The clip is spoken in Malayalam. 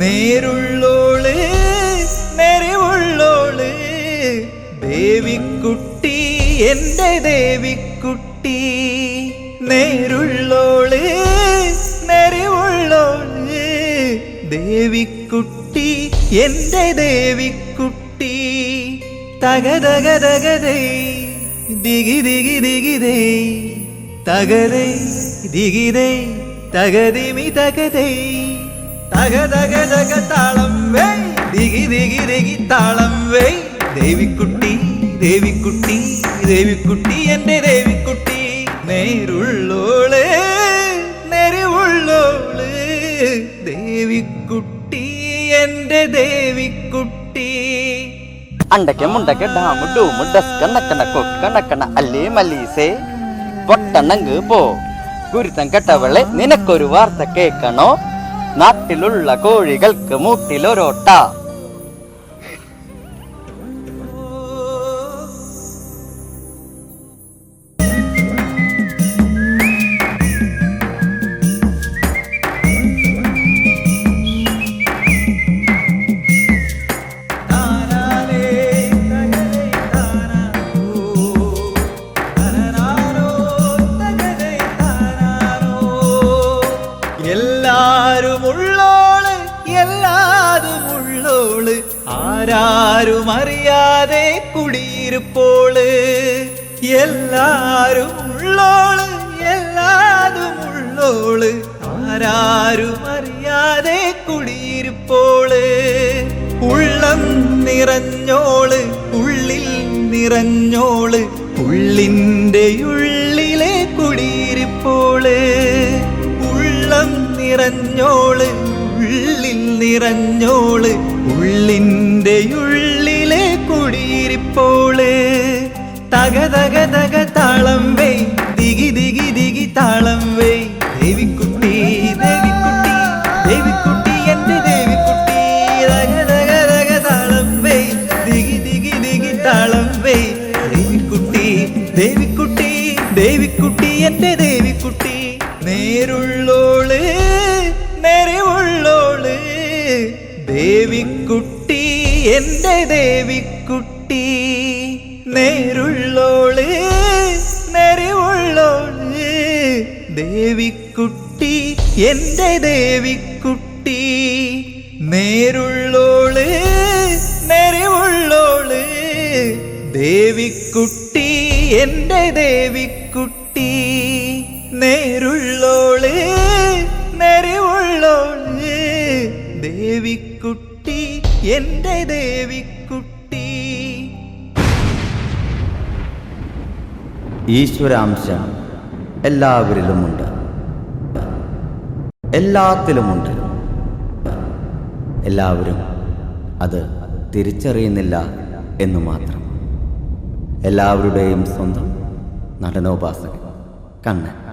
നേരുള്ളോൾ നെറിവുള്ളോൾ ദേവിക്കുട്ടി എന്റെ ദേവിക്കുട്ടി. നേരുള്ളോൾ നെറിവുള്ളോൾ ദേവിക്കുട്ടി എന്റെ ദേവിക്കുട്ടി. തകതകതകതേ ദിഗി ദിഗി ദിഗിതേ തകതേ ദിഗിതേ തകതിമി തകതേ തക തക തക താളം വേ ദിഗി ദിഗി ദിഗി താളം വേ. ദേവിക്കുട്ടി ദേവിക്കുട്ടി ദേവിക്കുട്ടി എന്റെ ദേവിക്കുട്ടി. നേരുള്ളോൾ നെരിവുള്ളോൾ ദേവിക്കുട്ടി എന്റെ ദേവിക്കുട്ടി. അണ്ടക്ക മുണ്ടക്ക ഡാമ് ഡൂമ് ഡസ്ക നക്കണ കൊക്ക നക്കണ അല്ലേ മലീസേ പൊട്ടണങ്ക് പോ. ഗുരുത്തം കെട്ടവളെ നിനക്കൊരു വാർത്ത കേൾക്കണോ? നാട്ടിലുള്ള കോഴികൾക്ക് മൂട്ടിലൊരോട്ട. ഉള്ളോൾ എല്ലാതും ഉള്ളോൾ ആരാരും അറിയാതെ കുടിയിരുപ്പോൾ. എല്ലാരും ഉള്ളോൾ എല്ലാതും ഉള്ളോൾ ആരാരും അറിയാതെ കുടിയിരുപ്പോൾ. ഉള്ളം നിറഞ്ഞോൾ ഉള്ളിൽ നിറഞ്ഞോൾ ഉള്ളിന്റെ ഉള്ളിലെ നിറഞ്ഞോൾ ഉള്ളിൽ നിറഞ്ഞോൾ ഉള്ളിന്റെ ഉള്ളിലെ കുടിയിരിപ്പോൾ. തക തക തക താളം വേ ദിഗി ദിഗി ദിഗി താളം വേ. ദേവിക്കുട്ടി ദേവിക്കുട്ടി ദേവിക്കുട്ടി എന്റെ ദേവിക്കുട്ടി. തക തക തക താളം വേ ദിഗി ദിഗി ദിഗി താളം വേ. ദേവിക്കുട്ടി ദേവിക്കുട്ടി ദേവിക്കുട്ടി എന്റെ ദേവിക്കുട്ടി. നേരുള്ളോൾ നെറിവുള്ളോൾ ദേവിക്കുട്ടി എന്റെ ദേവിക്കുട്ടി. നേരുള്ളോൾ നെറിവുള്ളോൾ ദേവിക്കുട്ടി എന്റെ ദേവിക്കുട്ടി. നേരുള്ളോൾ നെറിവുള്ളോൾ ദേവിക്കുട്ടി എന്റെ ദേവിക്കുട്ടി. നേരുള്ളോൾ ദേവിക്കുട്ടി എന്റെ ദേവിക്കുട്ടി. ഈശ്വരാംശം എല്ലാവരിലുമുണ്ട്. എല്ലാത്തിലുമുണ്ട്. എല്ലാവരും അത് തിരിച്ചറിയുന്നില്ല എന്ന് മാത്രം. എല്ലാവരുടെയും സ്വന്തം നടനോപാസകൻ കണ്ണൻ.